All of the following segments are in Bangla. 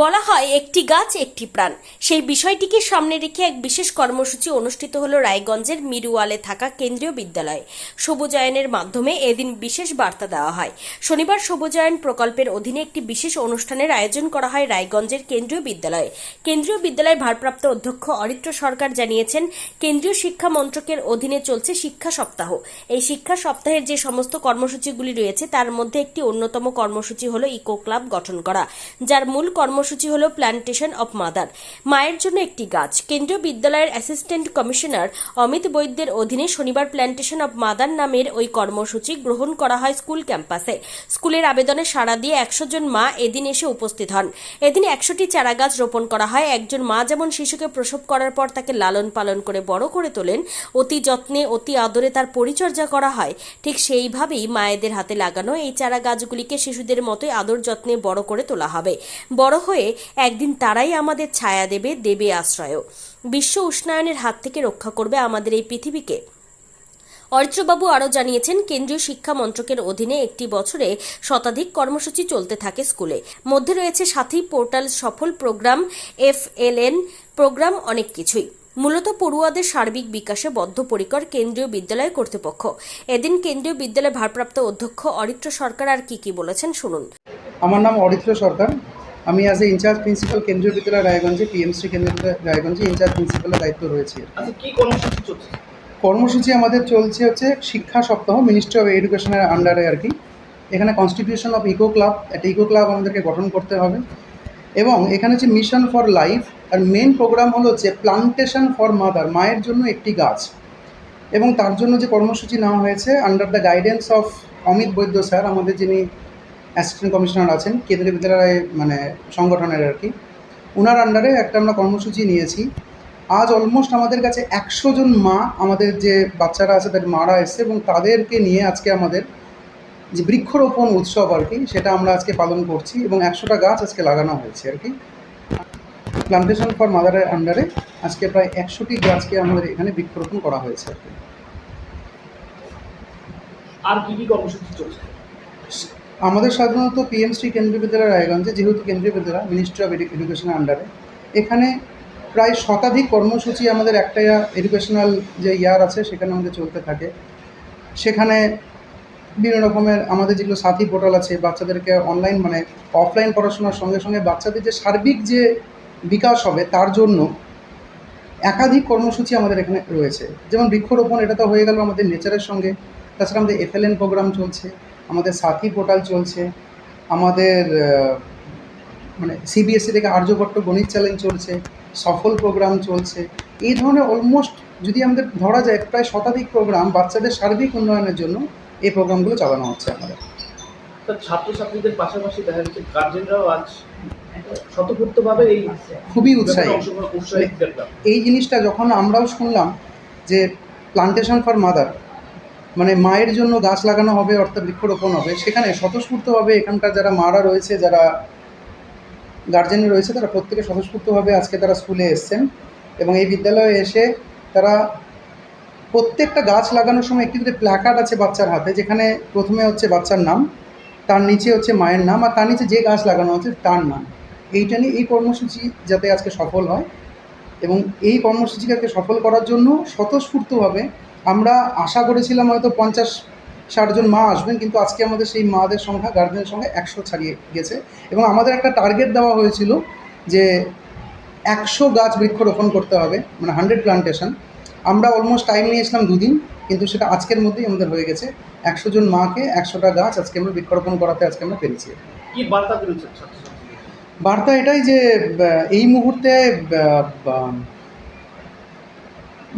বলা হয়, একটি গাছ একটি প্রাণ। সেই বিষয়টিকে সামনে রেখে এক বিশেষ কর্মসূচি অনুষ্ঠিত হলো রায়গঞ্জের মিরুয়ালে থাকা কেন্দ্রীয় বিদ্যালয়ে। সবুজায়নের মাধ্যমে এদিন বিশেষ বার্তা দেওয়া হয়। শনিবার সবুজায়ন প্রকল্পের অধীনে একটি বিশেষ অনুষ্ঠানের আয়োজন করা হয় রায়গঞ্জের কেন্দ্রীয় বিদ্যালয়ে। কেন্দ্রীয় বিদ্যালয়ের ভারপ্রাপ্ত অধ্যক্ষ অরিত্র সরকার জানিয়েছেন, কেন্দ্রীয় শিক্ষা মন্ত্রকের অধীনে চলছে শিক্ষা সপ্তাহ। এই শিক্ষা সপ্তাহের যে সমস্ত কর্মসূচিগুলি রয়েছে, তার মধ্যে একটি অন্যতম কর্মসূচি হলো ইকো ক্লাব গঠন করা, যার মূল কর্মসূচি হলো প্ল্যান্টেশন অফ মাদার মায়ের জন্য একটি গাছ। কেন্দ্রীয় বিদ্যালয়ের অ্যাসিস্ট্যান্ট কমিশনার অমিত বৈদ্যের অধীনে শনিবার প্ল্যান্টেশন অফ মাদার নামের ওই কর্মসূচি গ্রহণ করা হয় স্কুল ক্যাম্পাসে। স্কুলের আবেদনে সাড়া দিয়ে একশো জন মা এদিন এসে উপস্থিত হন। এদিন একশোটি চারা গাছ রোপণ করা হয়। একজন মা যেমন শিশুকে প্রসব করার পর তাকে লালন পালন করে বড় করে তোলেন, অতি যত্নে, অতি আদরে তার পরিচর্যা করা হয়। ঠিক সেইভাবেই মায়েদের হাতে লাগানো এই চারা গাছগুলিকে শিশুদের মতোই আদর যত্নে বড় করে তোলা হবে। বড় হয়ে একদিন তারাই আমাদের ছায়া দেবে দেবে আশ্রয়ও। বিশ্ব উষ্ণায়নের হাত থেকে রক্ষা করবে আমাদের এই পৃথিবীকে। অরিত্রবাবু আরও জানিয়েছেন, কেন্দ্রীয় শিক্ষা মন্ত্রকের অধীনে একটি বছরে শতাধিক কর্মসূচি চলতে থাকে স্কুলে। মধ্যে রয়েছে সাথী পোর্টাল সফল প্রোগ্রাম এফ প্রোগ্রাম, অনেক কিছুই। মূলত পড়ুয়াদের সার্বিক বিকাশে বদ্ধপরিকর কেন্দ্রীয় বিদ্যালয় কর্তৃপক্ষ। এদিন কেন্দ্রীয় বিদ্যালয়ের ভারপ্রাপ্ত অধ্যক্ষ অরিত্র সরকার আর কি কি বলেছেন শুনুন। আমার নাম অরিত্র সরকার। আমি অ্যাজ এ ইনচার্জ প্রিন্সিপাল কেন্দ্রীয় বিদ্যালয় রায়গঞ্জে পিএমসি কেন্দ্রীয় বিদ্যালয় রায়গঞ্জে ইনচার্জ প্রিন্সিপালের দায়িত্ব রয়েছে। আচ্ছা কি কর্মসূচি চলছে? কর্মসূচি আমাদের চলছে হচ্ছে শিক্ষা সপ্তাহ মিনিস্ট্রি অফ এডুকেশনের আন্ডারে আর কি এখানে কনস্টিটিউশন অফ ইকো ক্লাব একটা ইকো ক্লাব আমাদেরকে গঠন করতে হবে। এবং এখানে হচ্ছে মিশন ফর লাইফ আর মেন প্রোগ্রাম হলো হচ্ছে প্লান্টেশন ফর মাদার মায়ের জন্য একটি গাছ। এবং তার জন্য যে কর্মসূচি নেওয়া হয়েছে under the guidance of Amit Baidya sir আমাদের যিনি অ্যাসিস্ট্যান্ট কমিশনার আছেন, কেন্দ্রীয় বিদ্যালয় মানে সংগঠনের আর কি। ওনার আন্ডারে একটা আমরা কর্মসূচি নিয়েছি। আজ অলমোস্ট আমাদের কাছে একশো জন মা, আমাদের যে বাচ্চারা আছে, তাদের মারা এসছে এবং তাদেরকে নিয়ে আজকে আমাদের যে বৃক্ষরোপণ উৎসব আর কি, সেটা আমরা আজকে পালন করছি এবং একশোটা গাছ আজকে লাগানো হয়েছে আর কি। প্লান্টেশন ফর মাদারের আন্ডারে আজকে প্রায় একশোটি গাছকে আমাদের এখানে বৃক্ষরোপণ করা হয়েছে আর কি। আর কি কর্মসূচি চলছে? আমাদের সাধারণত পিএমসি কেন্দ্রীয় বিদ্যালয় রায়গঞ্জে, যেহেতু কেন্দ্রীয় বিদ্যালয় মিনিস্ট্রি অফ এডুকেশনের আন্ডারে এখানে প্রায় শতাধিক কর্মসূচি আমাদের একটা এডুকেশনাল যে ইয়ার আছে, সেখানে আমাদের চলতে থাকে। সেখানে বিভিন্ন রকমের আমাদের যেগুলো সাথী পোর্টাল আছে, বাচ্চাদেরকে অনলাইন মানে অফলাইন পড়াশোনার সঙ্গে সঙ্গে বাচ্চাদের যে সার্বিক যে বিকাশ হবে, তার জন্য একাধিক কর্মসূচি আমাদের এখানে রয়েছে। যেমন বৃক্ষরোপণ, এটা তো হয়ে গেল আমাদের নেচারের সঙ্গে। তাছাড়া আমাদের এফএলএন প্রোগ্রাম চলছে। আমাদের সাথী পোর্টাল চলছে আমাদের মানে সিবিএসসি থেকে আর্যভট্ট গণিত চ্যালেঞ্জ চলছে সফল প্রোগ্রাম চলছে। এই ধরনের অলমোস্ট যদি আমাদের ধরা যায় প্রায় শতাধিক প্রোগ্রাম বাচ্চাদের সার্বিক উন্নয়নের জন্য এই প্রোগ্রামগুলো চালানো হচ্ছে আমাদের। ছাত্রছাত্রীদের পাশাপাশি দেখা যাচ্ছে গার্জেনরাও আজ স্বতঃপূর্তভাবে এই খুবই উৎসাহী। এই জিনিসটা যখন আমরাও শুনলাম যে প্লান্টেশন ফর মাদার মানে মায়ের জন্য গাছ লাগানো হবে, অর্থাৎ বৃক্ষরোপণ হবে। সেখানে স্বতঃস্ফূর্তভাবে এখানকার যারা মারা রয়েছে, যারা গার্জেন রয়েছে, তারা প্রত্যেকে স্বতঃস্ফূর্তভাবে আজকে তারা স্কুলে এসছেন এবং এই বিদ্যালয়ে এসে তারা প্রত্যেকটা গাছ লাগানোর সময় একটি করে প্ল্যাকার্ড আছে বাচ্চার হাতে, যেখানে প্রথমে হচ্ছে বাচ্চার নাম, তার নিচে হচ্ছে মায়ের নাম, আর তার নিচে যে গাছ লাগানো হচ্ছে তার নাম। এইটা নিয়ে এই কর্মসূচি যাতে আজকে সফল হয় এবং এই কর্মসূচিকে সফল করার জন্য স্বতঃস্ফূর্তভাবে আমরা আশা করেছিলাম হয়তো পঞ্চাশ ষাটজন মা আসবেন কিন্তু আজকে আমাদের সেই মাদের সংখ্যা গার্জেনের সংখ্যা একশো ছাড়িয়ে গেছে। এবং আমাদের একটা টার্গেট দেওয়া হয়েছিল যে একশো গাছ বৃক্ষরোপণ করতে হবে মানে হান্ড্রেড প্লান্টেশন আমরা অলমোস্ট টাইম নিয়েছিলাম দুদিন কিন্তু সেটা আজকের মধ্যেই আমাদের হয়ে গেছে। একশো জন মাকে একশোটা গাছ আজকে আমরা বৃক্ষরোপণ করাতে আজকে আমরা পেরেছি। কি বার্তা বার্তা এটাই যে এই মুহূর্তে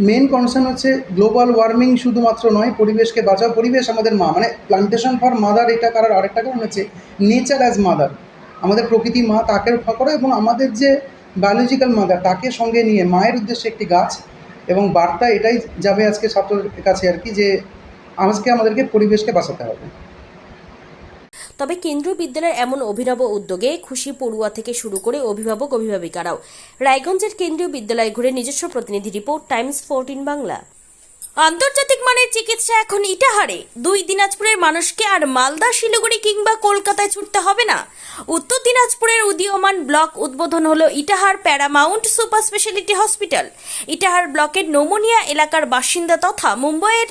মেন কনসার্ন হচ্ছে গ্লোবাল ওয়ার্মিং শুধুমাত্র নয়, পরিবেশকে বাঁচাও। পরিবেশ আমাদের মা মানে প্লান্টেশন ফর মাদার এটা কারণ আরেকটা কারণ হচ্ছে নেচার অ্যাজ মাদার আমাদের প্রকৃতি মা, তাকে রক্ষা করো এবং আমাদের যে বায়োলজিক্যাল মাদার তাকে সঙ্গে নিয়ে মায়ের উদ্দেশ্যে একটি গাছ এবং বার্তা এটাই যাবে আজকে ছাত্রের কাছে আর কি যে, আজকে আমাদেরকে পরিবেশকে বাঁচাতে হবে। তবে কেন্দ্রীয় বিদ্যালয়ের এমন অভিনব উদ্যোগে খুশি পড়ুয়া থেকে শুরু করে অভিভাবক, অভিভাবিকারাও। রায়গঞ্জের কেন্দ্রীয় বিদ্যালয় ঘুরে নিজস্ব প্রতিনিধি রিপোর্ট, টাইমস ফোরটিন বাংলা। আন্তর্জাতিক মানের চিকিৎসা এখন ইটাহারে। দুই দিনাজপুরের মানুষকে আর মালদা, শিলিগুড়ি কিংবা কলকাতায় ছুটতে হবে না। উত্তর দিনাজপুরের উদীয়মান ব্লক উদ্বোধন হলো Itahar Paramount super speciality hospital. Itahar ব্লকের নোমোনিয়া এলাকার বাসিন্দা তথা মুম্বইয়ের